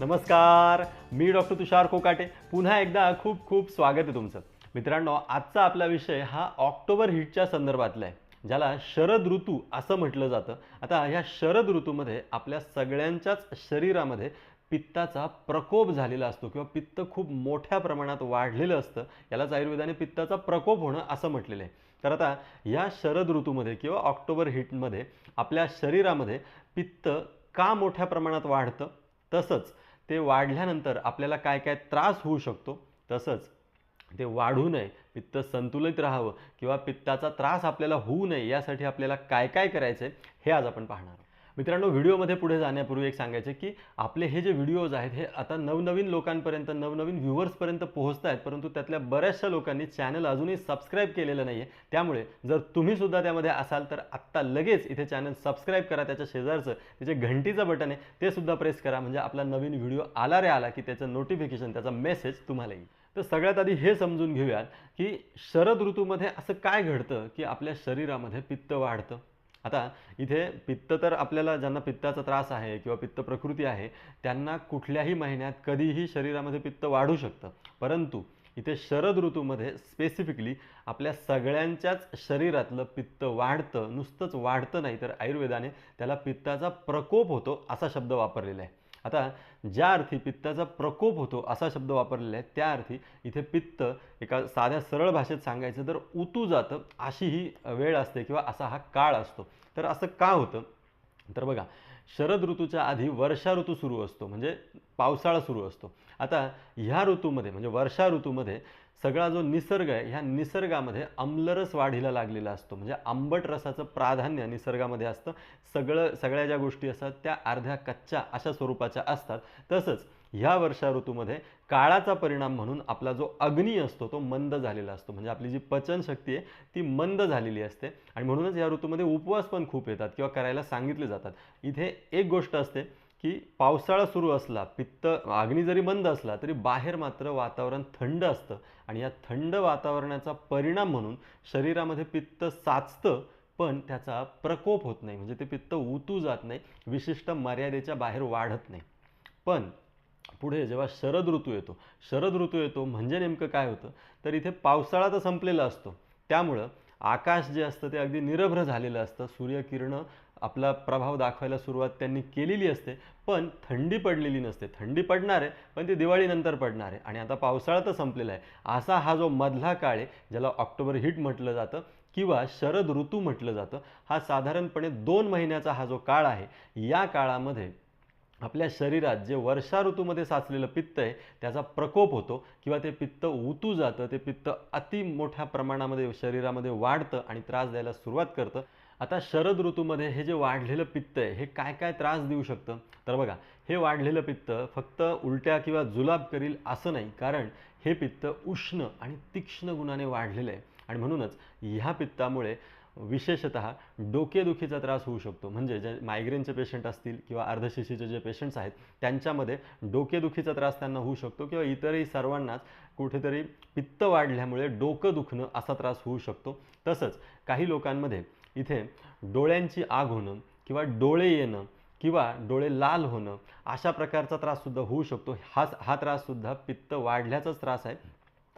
नमस्कार मी डॉक्टर तुषार कोकाटे. पुन्हा एकदा खूप खूप स्वागत आहे तुमचं. मित्रांनो आजचा आपला विषय हा ऑक्टोबर हिटच्या संदर्भातला आहे ज्याला शरद ऋतू असं म्हटलं जातं. आता ह्या शरद ऋतूमध्ये आपल्या सगळ्यांच्याच शरीरामध्ये पित्ताचा प्रकोप झालेला असतो किंवा पित्त खूप मोठ्या प्रमाणात वाढलेलं असतं. यालाच आयुर्वेदाने पित्ताचा प्रकोप होणं असं म्हटलेलं आहे. तर आता या शरद ऋतूमध्ये किंवा ऑक्टोबर हिटमध्ये आपल्या शरीरामध्ये पित्त का मोठ्या प्रमाणात वाढतं? तसंच ते वाढल्यानंतर आपल्याला काय काय त्रास होऊ शकतो तसंच ते वाढू नये पित्त संतुलित राहावं किंवा पित्ताचा त्रास आपल्याला होऊ नये यासाठी आपल्याला काय काय करायचं आहे हे आज आपण पाहणार आहोत. मित्रांनो व्हिडिओमध्ये पुढे जाण्यापूर्वी एक सांगायचं की आपले हे जे व्हिडिओज आहेत हे आता नवनवीन लोकांपर्यंत नवनवीन व्ह्युअर्सपर्यंत पोहोचत आहेत परंतु त्यातल्या बऱ्याचशा लोकांनी चॅनल अजूनही सबस्क्राईब केलेलं नाही आहे त्यामुळे जर तुम्ही सुद्धा त्यामध्ये असाल तर आत्ता लगेच इथे चॅनल सबस्क्राईब करा त्याच्या शेजारचं त्याचे घंटीचं बटन आहे ते सुद्धा प्रेस करा. म्हणजे आपला नवीन व्हिडिओ आला रे आला की त्याचं नोटिफिकेशन त्याचा मेसेज तुम्हाला येईल. तर सगळ्यात आधी हे समजून घेऊयात की शरद ऋतूमध्ये असं काय घडतं की आपल्या शरीरामध्ये पित्त वाढतं? आता इथे पित्त तर आपल्याला ज्यांना पित्ताचा त्रास आहे किंवा पित्त प्रकृती आहे त्यांना कुठल्याही महिन्यात कधीही शरीरामध्ये पित्त वाढू शकतं. परंतु इथे शरद ऋतूमध्ये स्पेसिफिकली आपल्या सगळ्यांच्याच शरीरातलं पित्त वाढतं नुसतंच वाढतं नाही तर आयुर्वेदाने त्याला पित्ताचा प्रकोप होतो असा शब्द वापरलेला आहे. आता ज्या अर्थी पित्ताचा प्रकोप होतो असा शब्द वापरलेला आहे त्या अर्थी इथे पित्त एका साध्या सरळ भाषेत सांगायचं तर उतू जातं अशी ही वेळ असते किंवा असा हा काळ असतो. तर असं का होतं? तर बघा शरद ऋतूच्या आधी वर्षा ऋतू सुरू असतो म्हणजे पावसाळा सुरू असतो. आता ह्या ऋतूमध्ये म्हणजे वर्षा ऋतूमध्ये सगळा जो निसर्ग आहे ह्या निसर्गामध्ये आम्लरस वाढीला लागलेला असतो. म्हणजे आंबट रसाचं प्राधान्य निसर्गामध्ये असतं. सगळं सगळ्या ज्या गोष्टी असतात त्या अर्ध्या कच्च्या अशा स्वरूपाच्या असतात. तसंच ह्या वर्षा ऋतूमध्ये काळाचा परिणाम म्हणून आपला जो अग्नी असतो तो मंद झालेला असतो. म्हणजे आपली जी पचनशक्ती आहे ती मंद झालेली असते. आणि म्हणूनच या ऋतूमध्ये उपवास पण खूप येतात किंवा करायला सांगितले जातात. इथे एक गोष्ट असते की पावसाळा सुरू असला पित्त अग्नी जरी बंद असला तरी बाहेर मात्र वातावरण थंड असतं. आणि या थंड वातावरणाचा परिणाम म्हणून शरीरामध्ये पित्त साचतं पण त्याचा प्रकोप होत नाही. म्हणजे ते पित्त उतू जात नाही विशिष्ट मर्यादेच्या बाहेर वाढत नाही. पण पुढे जेव्हा शरद ऋतू येतो शरद ऋतू येतो म्हणजे नेमकं काय होतं? तर इथे पावसाळा तर संपलेला असतो. त्यामुळं आकाश जे असतं ते अगदी निरभ्र झालेलं असतं. सूर्यकिरणं आपला प्रभाव दाखवायला सुरुवात त्यांनी केलेली असते. पण थंडी पडलेली नसते. थंडी पडणार आहे पण ती दिवाळीनंतर पडणार आहे. आणि आता पावसाळा तर संपलेला आहे. असा हा जो मधला काळ आहे ज्याला ऑक्टोबर हिट म्हटलं जातं किंवा शरद ऋतू म्हटलं जातं हा साधारणपणे दोन महिन्याचा हा जो काळ आहे या काळामध्ये आपल्या शरीरात जे वर्षा ऋतूमध्ये साचलेलं पित्त आहे त्याचा प्रकोप होतो किंवा ते पित्त उतू जातं ते पित्त अति मोठ्या प्रमाणामध्ये शरीरामध्ये वाढतं आणि त्रास द्यायला सुरुवात करतं. आता शरद ऋतूमध्ये हे जे वाढलेलं पित्त आहे हे काय काय त्रास देऊ शकतं? तर बघा हे वाढलेलं पित्त फक्त उलट्या किंवा जुलाब करील असं नाही कारण हे पित्त उष्ण आणि तीक्ष्ण गुणाने वाढलेलं आहे. आणि म्हणूनच ह्या पित्तामुळे विशेषतः डोकेदुखीचा त्रास होऊ शकतो. म्हणजे जे मायग्रेनचे पेशंट असतील किंवा अर्धशिशीचे जे पेशंट्स आहेत त्यांच्यामध्ये डोकेदुखीचा त्रास त्यांना होऊ शकतो किंवा इतरही सर्वांनाच कुठेतरी पित्त वाढल्यामुळे डोकं दुखणं असा त्रास होऊ शकतो. तसंच काही लोकांमध्ये इथे डोळ्यांची आग होणं किंवा डोळे येणं किंवा डोळे लाल होणं अशा प्रकारचा त्राससुद्धा होऊ शकतो. हाच हा त्राससुद्धा पित्त वाढल्याचाच त्रास आहे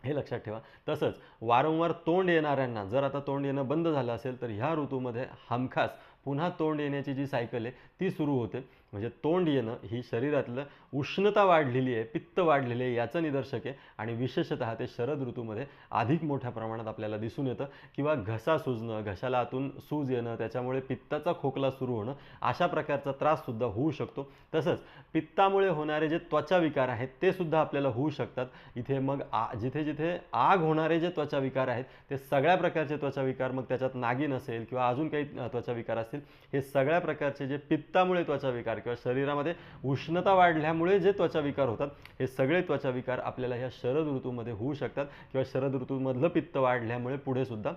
हे लक्षात ठेवा. तसंच वारंवार तोंड येणाऱ्यांना जर आता तोंड येणं बंद झालं असेल तर ह्या ऋतूमध्ये हमखास पुन्हा तोंड येण्याची जी सायकल आहे ती सुरू होते. म्हणजे तोंड येणं ही शरीरातलं उष्णता वाढलेली आहे पित्त वाढलेली आहे याचं निदर्शक आहे. आणि विशेषतः ते शरद ऋतूमध्ये अधिक मोठ्या प्रमाणात आपल्याला दिसून येतं. किंवा घसा सुजणं घशाला आतून सूज येणं त्याच्यामुळे पित्ताचा खोकला सुरू होणं अशा प्रकारचा त्राससुद्धा होऊ शकतो. तसंच पित्तामुळे होणारे जे त्वचा विकार आहेत ते सुद्धा आपल्याला होऊ शकतात. इथे मग आ जिथे जिथे आग होणारे जे त्वचा विकार आहेत ते सगळ्या प्रकारचे त्वचा विकार मग त्याच्यात नागिन असेल किंवा अजून काही त्वचा विकार असतील हे सगळ्या प्रकारचे जे पित्तामुळे त्वचा विकार किंवा शरीरामध्ये उष्णता वाढल्यामुळे जे त्वचा विकार होतात हे सगळे त्वचा विकार आपल्याला ह्या शरद ऋतूमध्ये होऊ शकतात किंवा शरद ऋतूमधलं पित्त वाढल्यामुळे पुढे सुद्धा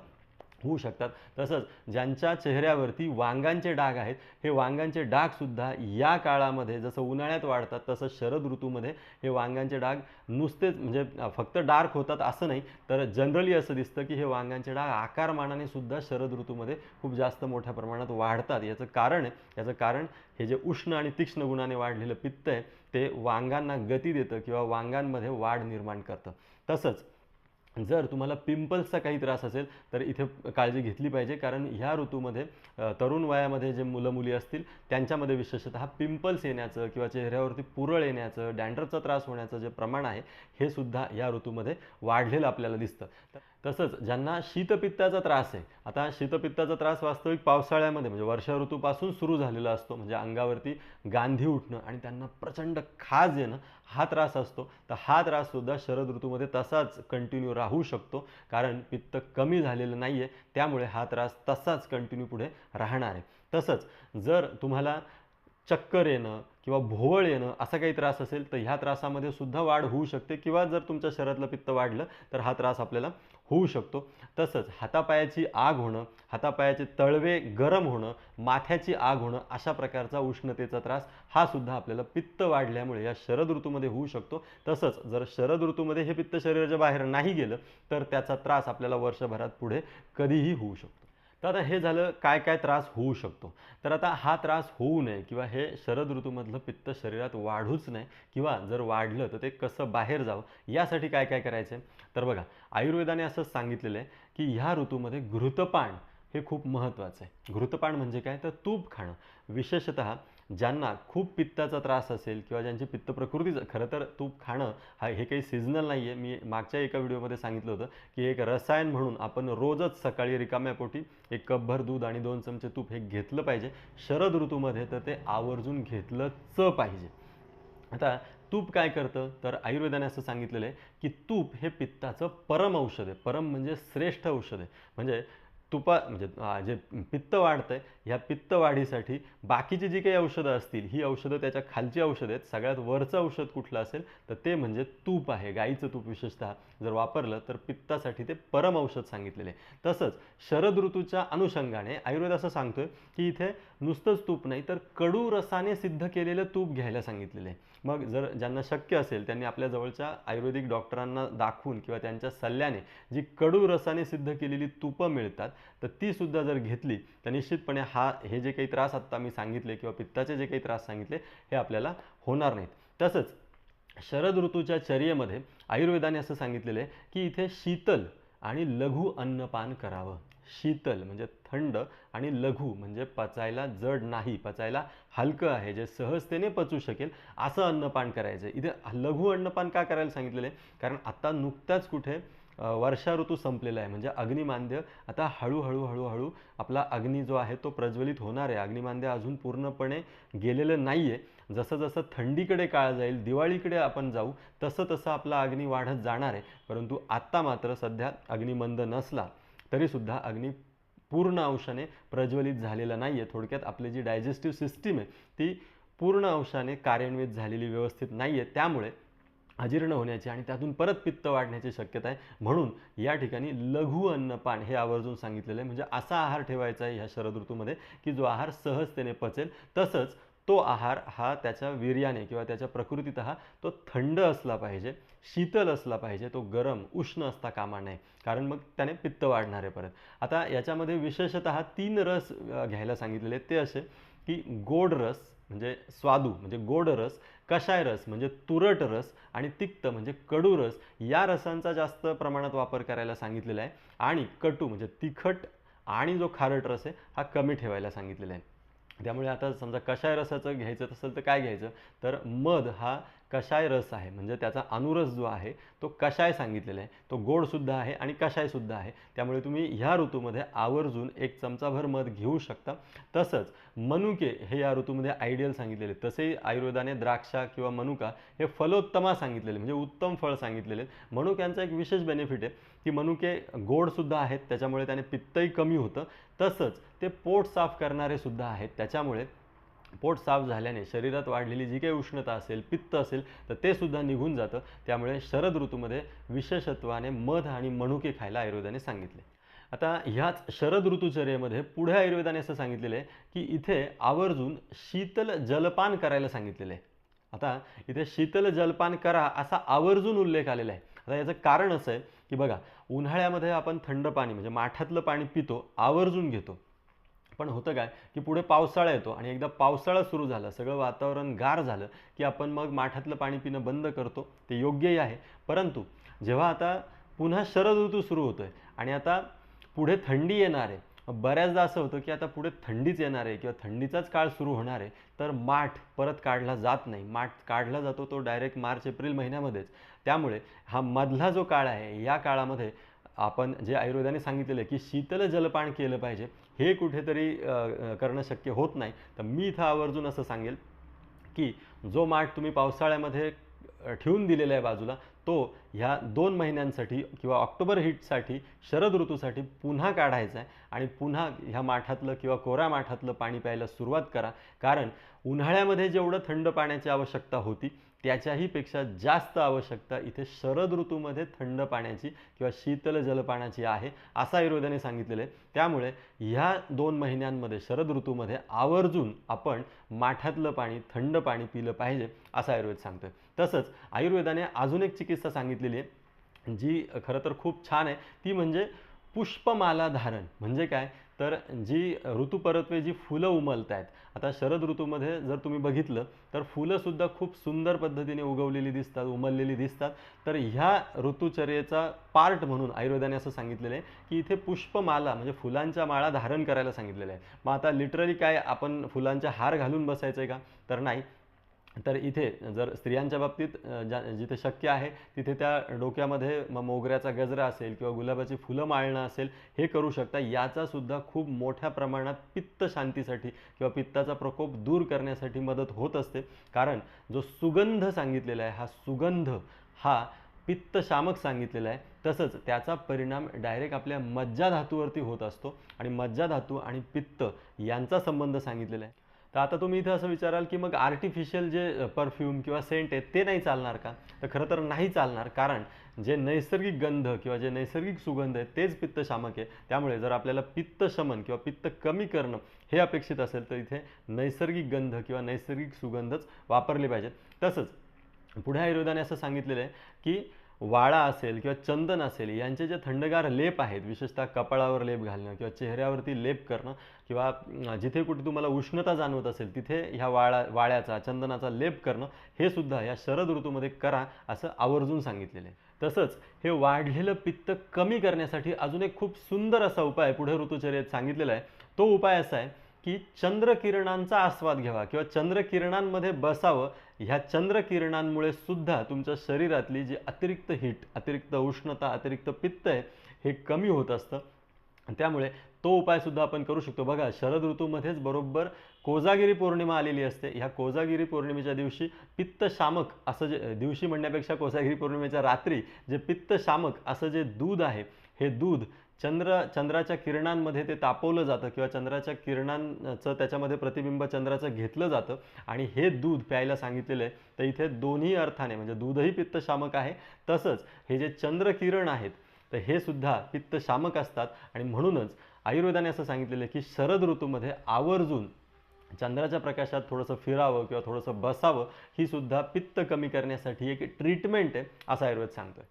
होऊ शकतात. तसंच ज्यांच्या चेहऱ्यावरती वांगांचे डाग आहेत हे वांगांचे डागसुद्धा या काळामध्ये जसं उन्हाळ्यात वाढतात तसं शरद ऋतूमध्ये हे वांगांचे डाग नुसतेच म्हणजे फक्त डार्क होतात असं नाही तर जनरली असं दिसतं की हे वांगांचे डाग आकारमानाने सुद्धा शरद ऋतूमध्ये खूप जास्त मोठ्या प्रमाणात वाढतात. याचं कारण आहे याचं कारण हे जे उष्ण आणि तीक्ष्ण गुणाने वाढलेलं पित्त आहे ते वांगांना गती देतं किंवा वांगांमध्ये वाढ निर्माण करतं. तसंच जर तुम्हाला पिंपल्सचा काही त्रास असेल तर इथे काळजी घेतली पाहिजे. कारण ह्या ऋतूमध्ये तरुण वयामध्ये जे मुलं मुली असतील त्यांच्यामध्ये विशेषतः पिंपल्स येण्याचं किंवा चेहऱ्यावरती पुरळ येण्याचं डॅन्ड्रफचा त्रास होण्याचं जे प्रमाण आहे हे सुद्धा या ऋतूमध्ये वाढलेलं आपल्याला दिसतं. तसंच ज्यांना शीतपित्ताचा त्रास आहे आता शीतपित्ताचा त्रास वास्तविक पावसाळ्यामध्ये म्हणजे वर्षा ऋतूपासून सुरू झालेला असतो म्हणजे अंगावरती गांधी उठणं आणि त्यांना प्रचंड खाज येणं हा त्रास असतो. तर हा त्राससुद्धा शरद ऋतूमध्ये तसाच कंटिन्यू राहू शकतो कारण पित्त कमी झालेलं नाही आहे त्यामुळे हा त्रास तसाच कंटिन्यू पुढे राहणार आहे. तसंच जर तुम्हाला चक्कर येणं किंवा भोवळ येणं असा काही त्रास असेल तर ह्या त्रासामध्ये सुद्धा वाढ होऊ शकते किंवा जर तुमच्या शरीरातलं पित्त वाढलं तर हा त्रास आपल्याला होऊ शकतो. तसंच हातापायाची आग होणं हातापायाचे तळवे गरम होणं माथ्याची आग होणं अशा प्रकारचा उष्णतेचा त्रास हा सुद्धा आपल्याला पित्त वाढल्यामुळे या शरद ऋतूमध्ये होऊ शकतो. तसंच जर शरद ऋतूमध्ये हे पित्त शरीराच्या बाहेर नाही गेलं तर त्याचा त्रास आपल्याला वर्षभरात पुढे कधीही होऊ शकतो. तर आता हे झालं काय काय त्रास होऊ शकतो? तर आता हा त्रास होऊ नये किंवा हे शरद ऋतूमधलं पित्त शरीरात वाढूच नये किंवा जर वाढलं तर ते कसं बाहेर जावं यासाठी काय काय करायचं आहे तर बघा आयुर्वेदाने असं सांगितलेलं आहे की ह्या ऋतूमध्ये घृतपान हे खूप महत्त्वाचं आहे. घृतपान म्हणजे काय? तर तूप खाणं. विशेषतः ज्यांना खूप पित्ताचा त्रास असेल किंवा ज्यांची पित्त प्रकृतीचं खरं तर तूप खाणं हा हे काही सिजनल नाही आहे मी मागच्या एका व्हिडिओमध्ये सांगितलं होतं की एक रसायन म्हणून आपण रोजच सकाळी रिकाम्या पोटी एक कपभर दूध आणि दोन चमचे तूप हे घेतलं पाहिजे. शरद ऋतूमध्ये तर ते आवर्जून घेतलंच पाहिजे. आता तूप काय करतं? तर आयुर्वेदाने असं सांगितलेलं आहे की तूप हे पित्ताचं परम औषध आहे. परम म्हणजे श्रेष्ठ औषध आहे. म्हणजे तुपा म्हणजे जे पित्त वाढतंय ह्या पित्त वाढीसाठी बाकीची जी काही औषधं असतील ही औषधं त्याच्या खालची औषधं आहेत सगळ्यात वरचं औषध कुठलं असेल तर ते म्हणजे तूप आहे गाईचं तूप विशेषतः. जर वापरलं तर पित्तासाठी ते परम औषध सांगितलेले. आहे तसंच शरद ऋतूच्या अनुषंगाने आयुर्वेद असं सांगतोय की इथे नुसतंच तूप नाही तर कडू रसाने सिद्ध केलेलं तूप घ्यायला सांगितलेलं आहे. मग जर ज्यांना शक्य असेल त्यांनी आपल्या जवळच्या आयुर्वेदिक डॉक्टरांना दाखवून किंवा त्यांच्या सल्ल्याने जी कडू रसाने सिद्ध केलेली तुपं मिळतात तर ती सुद्धा जर घेतली तर निश्चितपणे हा हे जे काही त्रास आत्ता मी सांगितले किंवा पित्ताचे जे काही त्रास सांगितले हे आपल्याला होणार नाहीत. तसंच शरद ऋतूच्या चर्येमध्ये आयुर्वेदाने असं सांगितलेलं आहे की इथे शीतल आणि लघु अन्नपान करावं. शीतल म्हणजे थंड आणि लघु म्हणजे पचायला जड नाही पचायला हलकं आहे जे सहजतेने पचू शकेल असं अन्नपान करायचं. आहे इथे लघु अन्नपान का करायला सांगितलेलं आहे? कारण आत्ता नुकताच कुठे वर्षा ऋतू संपलेला आहे म्हणजे अग्निमांद्य आता हळूहळू हळूहळू आपला अग्नी जो आहे तो प्रज्वलित होणार आहे. अग्निमांद्य अजून पूर्णपणे गेलेलं नाही आहे जसं जसं थंडीकडे काळ जाईल दिवाळीकडे आपण जाऊ तसं तसं आपला अग्नी वाढत जाणार आहे. परंतु आत्ता मात्र सध्या अग्निमंद नसला तरीसुद्धा अग्नी पूर्ण अंशाने प्रज्वलित झालेला नाही आहे थोडक्यात आपली जी डायजेस्टिव्ह सिस्टीम आहे ती पूर्ण अंशाने कार्यान्वित झालेली व्यवस्थित नाही आहे त्यामुळे अजीर्ण होण्याची आणि त्यातून परत पित्त वाढण्याची शक्यता आहे. म्हणून या ठिकाणी लघु अन्नपान हे आवर्जून सांगितलेलं आहे. म्हणजे असा आहार ठेवायचा आहे ह्या शरद ऋतूमध्ये की जो आहार सहजतेने पचेल. तसंच तो आहार हा त्याच्या वीर्याने किंवा त्याच्या प्रकृतीतः तो थंड असला पाहिजे शीतल असला पाहिजे तो गरम उष्ण असता कामा नये. कारण मग त्याने पित्त वाढणार आहे परत. आता याच्यामध्ये विशेषतः तीन रस घ्यायला सांगितलेले ते असे की गोड रस म्हणजे स्वादू म्हणजे गोड रस कषाय रस म्हणजे तुरट रस आणि तिक्त म्हणजे कडू रस या रसांचा जास्त प्रमाणात वापर करायला सांगितलेला आहे. आणि कटू म्हणजे तिखट आणि जो खारट रस आहे हा कमी ठेवायला सांगितलेला आहे. त्यामुळे आता समजा कषाय रसाचं घ्यायचं असेल तर काय घ्यायचं? तर मध हा कशाय रस आहे. म्हणजे त्याचा अनुरस जो आहे तो कशाय सांगितलेला आहे. तो गोडसुद्धा आहे आणि कशायसुद्धा आहे. त्यामुळे तुम्ही ह्या ऋतूमध्ये आवर्जून एक चमचाभर मध घेऊ शकता. तसंच मनुके हे या ऋतूमध्ये आयडियल सांगितलेले तसेही आयुर्वेदाने द्राक्षा किंवा मनुका हे फलोत्तमा सांगितलेले म्हणजे उत्तम फळ सांगितलेले आहेत. मनुक्यांचा एक विशेष बेनिफिट आहे की मनुके गोडसुद्धा आहेत. त्याच्यामुळे त्याने पित्तही कमी होतं. तसंच ते पोट साफ करणारे सुद्धा आहेत. त्याच्यामुळे पोट साफ झाल्याने शरीरात वाढलेली जी काही उष्णता असेल पित्त असेल तर ते सुद्धा निघून जातं. त्यामुळे शरद ऋतूमध्ये विशेषत्वाने मध आणि मनुके खायला आयुर्वेदाने सांगितले. आता ह्याच शरद ऋतुचर्येमध्ये पुढे आयुर्वेदाने असं सांगितलेलं आहे की इथे आवर्जून शीतल जलपान करायला सांगितलेलं आहे. आता इथे शीतल जलपान करा असा आवर्जून उल्लेख आलेला आहे. आता याचं कारण असं आहे की बघा उन्हाळ्यामध्ये आपण थंड पाणी म्हणजे माठातलं पाणी पितो आवर्जून घेतो. पण होतं काय की पुढे पावसाळा येतो आणि एकदा पावसाळा सुरू झाला सगळं वातावरण गार झालं की आपण मग माठातलं पाणी पिणं बंद करतो ते योग्यही आहे. परंतु जेव्हा आता पुन्हा शरद ऋतू सुरू होतो आहे आणि आता पुढे थंडी येणार आहे बऱ्याचदा असं होतं की आता पुढे थंडीच येणार आहे किंवा थंडीचाच काळ सुरू होणार आहे तर माठ परत काढला जात नाही. माठ काढला जातो तो डायरेक्ट मार्च एप्रिल महिन्यामध्येच. त्यामुळे हा मधला जो काळ आहे या काळामध्ये आपण जे आयुर्वेदाने सांगितलेलं आहे की शीतल जलपान केलं पाहिजे हे कुठेतरी करणं शक्य होत नाही. तर मी इथं आवर्जून असं सांगेल की जो माठ तुम्ही पावसाळ्यामध्ये ठेवून दिलेला आहे बाजूला तो ह्या दोन महिन्यांसाठी किंवा ऑक्टोबर हिटसाठी शरद ऋतूसाठी पुन्हा काढायचा आहे आणि पुन्हा ह्या माठातलं किंवा कोऱ्या माठातलं पाणी प्यायला सुरुवात करा. कारण उन्हाळ्यामध्ये जेवढं थंड पाण्याची आवश्यकता होती त्याच्याही पेक्षा जास्त आवश्यकता इथे शरद ऋतूमध्ये थंड पाण्याची किंवा शीतल जलपानाची आहे असं आयुर्वेदाने सांगितलेलं आहे. त्यामुळे ह्या दोन महिन्यांमध्ये शरद ऋतूमध्ये आवर्जून आपण माठातलं पाणी थंड पाणी पिलं पाहिजे असं आयुर्वेद सांगतोय. तसंच आयुर्वेदाने अजून एक चिकित्सा सांगितलेली आहे जी खरं तर खूप छान आहे. ती म्हणजे पुष्पमाला धारण. म्हणजे काय? तर जी ऋतुपरत्वे जी फुलं उमलत आहेत आता शरद ऋतूमध्ये जर तुम्ही बघितलं तर फुलंसुद्धा खूप सुंदर पद्धतीने उगवलेली दिसतात उमललेली दिसतात. तर ह्या ऋतुचर्येचा पार्ट म्हणून आयुर्वेदाने असं सांगितलेलं आहे की इथे पुष्पमाला म्हणजे फुलांच्या माळा धारण करायला सांगितलेलं आहे. मग आता लिटरली काय आपण फुलांच्या हार घालून बसायचं आहे का? तर नाही. तर इथे जर स्त्रियांच्या बाबतीत ज्या जिथे शक्य आहे तिथे त्या डोक्यामध्ये मग मोगऱ्याचा गजरा असेल किंवा गुलाबाची फुलं माळणं असेल हे करू शकता. याचासुद्धा खूप मोठ्या प्रमाणात पित्त शांतीसाठी किंवा पित्ताचा प्रकोप दूर करण्यासाठी मदत होत असते. कारण जो सुगंध सांगितलेला आहे हा सुगंध हा पित्त शामक सांगितलेला आहे तसंच त्याचा परिणाम डायरेक्ट आपल्या मज्जा धातूवरती होत असतो. आणि मज्जा धातू आणि पित्त यांचा संबंध सांगितलेला आहे. तर आता तुम्ही इथं असं विचाराल की मग आर्टिफिशियल जे परफ्यूम किंवा सेंट आहेत ते नाही चालणार का? तर खरं तर नाही चालणार कारण जे नैसर्गिक गंध किंवा जे नैसर्गिक सुगंध आहेत तेच पित्तशामक आहे. त्यामुळे जर आपल्याला पित्त शमन किंवा पित्त कमी करणं हे अपेक्षित असेल तर इथे नैसर्गिक गंध किंवा नैसर्गिक सुगंधच वापरले पाहिजेत. तसंच पुढे आयुर्वेदाने असं सांगितलेलं आहे की वाळा असेल किंवा चंदन असेल यांचे जे थंडगार लेप आहेत विशेषतः कपाळावर लेप घालणं किंवा चेहऱ्यावरती लेप करणं किंवा जिथे कुठे तुम्हाला उष्णता जाणवत असेल तिथे ह्या वाळा वाळ्याचा चंदनाचा लेप करणं हे सुद्धा या शरद ऋतूमध्ये करा असं आवर्जून सांगितलेलं आहे. तसंच हे वाढलेलं पित्त कमी करण्यासाठी अजून एक खूप सुंदर असा उपाय पुढे ऋतुचर्येत सांगितलेला आहे. तो उपाय असा आहे की चंद्रकिरणांचा आस्वाद घ्यावा किंवा चंद्रकिरणांमध्ये बसावं ह्या चंद्रकिरणांमुळे सुद्धा तुमच्या शरीरातली जी अतिरिक्त हीट अतिरिक्त उष्णता अतिरिक्त पित्त आहे हे कमी होत असतं. त्यामुळे तो उपाय सुद्धा आपण करू शकतो. बघा शरद ऋतूमध्येच बरोबर कोजागिरी पौर्णिमा आलेली असते. ह्या कोजागिरी पौर्णिमेच्या दिवशी पित्तशामक असं जे दिवशी म्हणण्यापेक्षा कोजागिरी पौर्णिमेच्या रात्री जे पित्तशामक असं जे दूध आहे हे दूध चंद्र चंद्राच्या किरणांमध्ये ते तापवलं जातं किंवा चंद्राच्या किरणांचं त्याच्यामध्ये प्रतिबिंब चंद्राचं घेतलं जातं. आणि हे दूध प्यायला सांगितलेलं आहे. तर इथे दोन्ही अर्थाने म्हणजे दूधही पित्तशामक आहे तसंच हे जे चंद्रकिरण आहेत तर हे सुद्धा पित्तशामक असतात. आणि म्हणूनच आयुर्वेदाने असं सांगितलेलं आहे की शरद ऋतूमध्ये आवर्जून चंद्राच्या प्रकाशात थोडंसं फिरावं किंवा थोडंसं बसावं ही सुद्धा पित्त कमी करण्यासाठी एक ट्रीटमेंट आहे असं आयुर्वेद सांगतोय.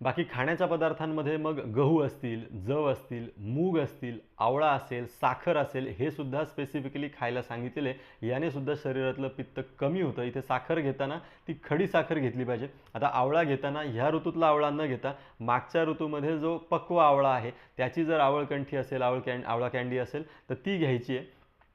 बाकी खाण्याच्या पदार्थांमध्ये मग गहू असतील जव असतील मूग असतील आवळा असेल साखर असेल हे सुद्धा स्पेसिफिकली खायला सांगितलेले. याने सुद्धा शरीरातलं पित्त कमी होतं. इथे साखर घेताना ती खडी साखर घेतली पाहिजे. आता आवळा घेताना ह्या ऋतूतला आवळा न घेता मागच्या ऋतूमध्ये जो पक्व आवळा आहे त्याची जर आवळकंठी असेल आवळ कॅन आवळा कॅन्डी असेल तर ती घ्यायची आहे.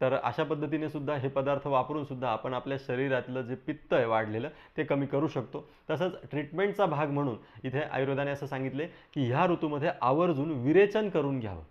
तर अशा पद्धतीने सुद्धा हे पदार्थ वापरून सुद्धा आपण आपल्या शरीरातलं जे पित्त आहे वाढलेलं ते कमी करू शकतो. तसंच ट्रीटमेंटचा भाग म्हणून इथे आयुर्वेदाने असं सांगितले की ह्या ऋतूमध्ये आवर्जून विरेचन करून घ्यावं.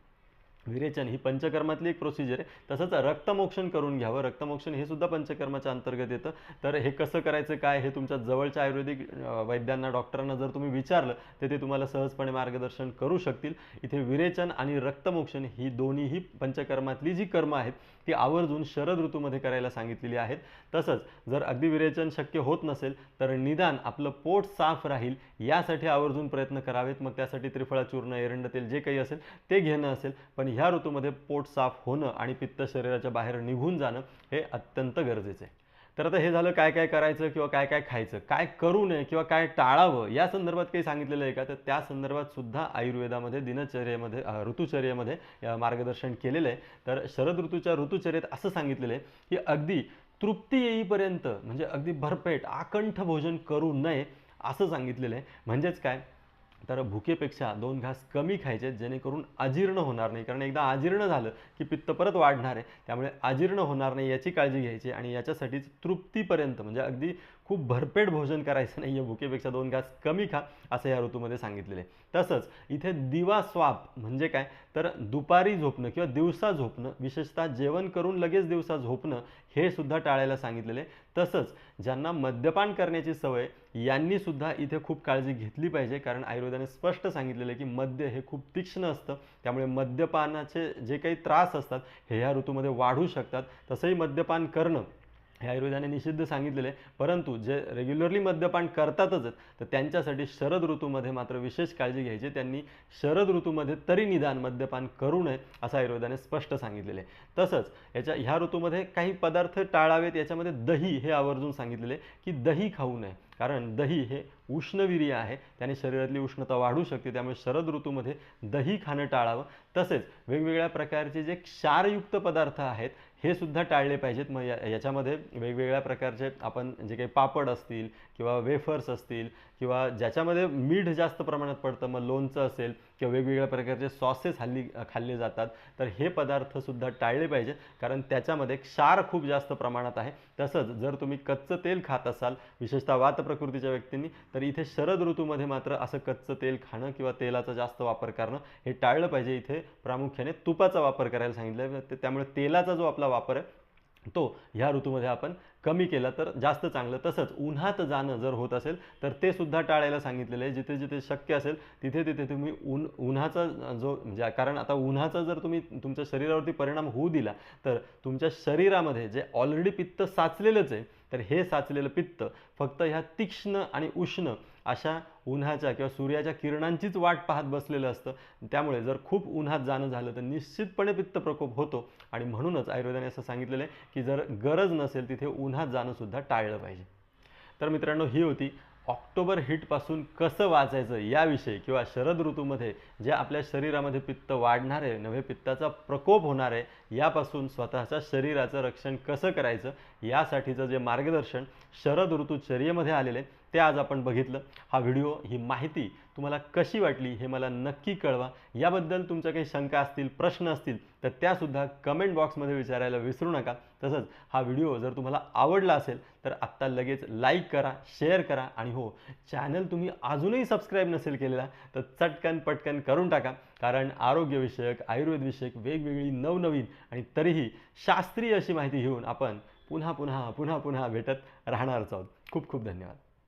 विरेचन ही पंचकर्मातली एक प्रोसिजर आहे. तसंच रक्तमोक्षण करून घ्यावं. रक्तमोक्षण हे सुद्धा पंचकर्माच्या अंतर्गत येतं. तर हे कसं करायचं काय हे तुमच्या जवळच्या आयुर्वेदिक वैद्यांना डॉक्टरांना जर तुम्ही विचारलं तर ते तुम्हाला सहजपणे मार्गदर्शन करू शकतील. इथे विरेचन आणि रक्तमोक्षण ही दोन्हीही पंचकर्मातली जी कर्म आहेत ती आवर्जून शरद ऋतूमध्ये करायला सांगितलेली आहेत. तसंच जर अगदी विरेचन शक्य होत नसेल तर निदान आपलं पोट साफ राहील यासाठी आवर्जून प्रयत्न करावेत. मग त्यासाठी त्रिफळा चूर्ण एरंड तेल जे काही असेल ते घेणं असेल पण ह्या ऋतूमध्ये पोट साफ होणं आणि पित्त शरीराच्या बाहेर निघून जाणं हे अत्यंत गरजेचं आहे. तर आता हे झालं काय काय करायचं किंवा काय काय खायचं? काय करू नये किंवा काय टाळावं? या संदर्भात काही सांगितलेलं आहे का? तर त्या संदर्भात सुद्धा आयुर्वेदामध्ये दिनचर्येमध्ये ऋतुचर्येमध्ये मार्गदर्शन केलेलं आहे. तर शरद ऋतूच्या ऋतुचर्येत असं सांगितलेलं आहे की अगदी तृप्ती येईपर्यंत म्हणजे अगदी भरपेट आकंठ भोजन करू नये असं सांगितलेलं आहे. म्हणजेच काय? तर भुकेपेक्षा दोन घास कमी खायचे जेणेकरून अजीर्ण होणार नाही. कारण एकदा अजीर्ण झालं की पित्त परत वाढणार आहे. त्यामुळे अजीर्ण होणार नाही याची काळजी घ्यायची आणि याच्यासाठीच तृप्तीपर्यंत म्हणजे अगदी खूप भरपेट भोजन करायचं नाही आहे भुकेपेक्षा दोन घास कमी खा असं या ऋतूमध्ये सांगितलेलं आहे. तसंच इथे दिवा स्वाप म्हणजे काय? तर दुपारी झोपणं किंवा दिवसा झोपणं विशेषतः जेवण करून लगेच दिवसा झोपणं हे सुद्धा टाळायला सांगितलेलं आहे. तसंच ज्यांना मद्यपान करण्याची सवय यांनी सुद्धा इथे खूप काळजी घेतली पाहिजे कारण आयुर्वेदाने स्पष्ट सांगितलेलं आहे की मद्य हे खूप तीक्ष्ण असतं. त्यामुळे मद्यपानाचे जे काही त्रास असतात हे ह्या ऋतूमध्ये वाढू शकतात. तसंही मद्यपान करणं हे आयुर्वेदाने निषिद्ध सांगितलेले आहे. परंतु जे रेग्युलरली मद्यपान करतातच तर त्यांच्यासाठी शरद ऋतूमध्ये मात्र विशेष काळजी घ्यायची. त्यांनी शरद ऋतूमध्ये तरी निदान मद्यपान करू नये असं आयुर्वेदाने स्पष्ट सांगितलेले आहे. तसंच याच्या ह्या ऋतूमध्ये काही पदार्थ टाळावेत याच्यामध्ये दही हे आवर्जून सांगितलेले की दही खाऊ नये. कारण दही हे उष्णवीर्य आहे. त्याने शरीरातली उष्णता वाढू शकते त्यामुळे शरद ऋतूमध्ये दही खाणं टाळावं. तसेच वेगवेगळ्या प्रकारचे जे क्षारयुक्त पदार्थ आहेत हे सुद्धा टाळले पाहिजेत. मग या याच्यामध्ये वेगवेगळ्या प्रकारचे आपण जे काही पापड असतील किंवा वेफर्स असतील किंवा ज्याच्यामध्ये मीठ जास्त प्रमाणात पडतं मग लोणचं असेल किंवा वेगवेगळ्या प्रकारचे सॉसेस हल्ली खाल्ले जातात तर हे पदार्थसुद्धा टाळले पाहिजेत कारण त्याच्यामध्ये क्षार खूप जास्त प्रमाणात आहे. तसंच जर तुम्ही कच्चं तेल खात असाल विशेषतः वात प्रकृतीच्या व्यक्तींनी तर इथे शरद ऋतूमध्ये मात्र असं कच्चं तेल खाणं किंवा तेलाचा जास्त वापर करणं हे टाळलं पाहिजे. इथे प्रामुख्याने तुपाचा वापर करायला सांगितलं. त्यामुळे तेलाचा जो आपला वापर आहे तो ह्या ऋतूमध्ये आपण कमी केला तर जास्त चांगलं. तसंच उन्हात जाणं जर होत असेल तर ते सुद्धा टाळायला सांगितलेलं आहे. जिथे जिथे शक्य असेल तिथे तिथे तुम्ही ऊन उन्हाचा जो म्हणजे कारण आता उन्हाचा जर तुम्ही तुमच्या शरीरावरती परिणाम होऊ दिला तर तुमच्या शरीरामध्ये जे ऑलरेडी पित्त साचलेलंच आहे तर हे साचलेलं पित्त फक्त ह्या तीक्ष्ण आणि उष्ण अशा उन्हाच्या किंवा सूर्याच्या किरणांचीच वाट पाहत बसलेलं असतं. त्यामुळे जर खूप उन्हात जाणं झालं तर निश्चितपणे पित्त प्रकोप होतो. आणि म्हणूनच आयुर्वेदाने असं सांगितलेलं आहे की जर गरज नसेल तिथे उन्हात जाणंसुद्धा टाळलं पाहिजे. तर मित्रांनो ही होती ऑक्टोबर हिटपासून कसं वाचायचं याविषयी किंवा शरद ऋतूमध्ये जे आपल्या शरीरामध्ये पित्त वाढणार आहे नव्हे पित्ताचा प्रकोप होणार आहे यापासून स्वतःच्या शरीराचं रक्षण कसं करायचं? यासाठीचं जे मार्गदर्शन शरद ऋतूचर्येमध्ये आलेलं आहे ते आज आपण बघितलं. हा व्हिडिओ ही माहिती तुम्हाला कशी वाटली हे मला नक्की कळवा. याबद्दल तुमच्या काही शंका असतील प्रश्न असतील तर त्यासुद्धा कमेंट बॉक्समध्ये विचारायला विसरू नका. तसंच हा व्हिडिओ जर तुम्हाला आवडला असेल तर आत्ता लगेच लाईक करा शेअर करा आणि हो चॅनल तुम्ही अजूनही सबस्क्राईब नसेल केलेला तर चटकन पटकन करून टाका. कारण आरोग्यविषयक आयुर्वेदविषयक वेगवेगळी नवनवीन आणि तरीही शास्त्रीय अशी माहिती घेऊन आपण पुन्हा पुन्हा पुन्हा पुन्हा भेटत राहणारच आहोत. खूप खूप धन्यवाद.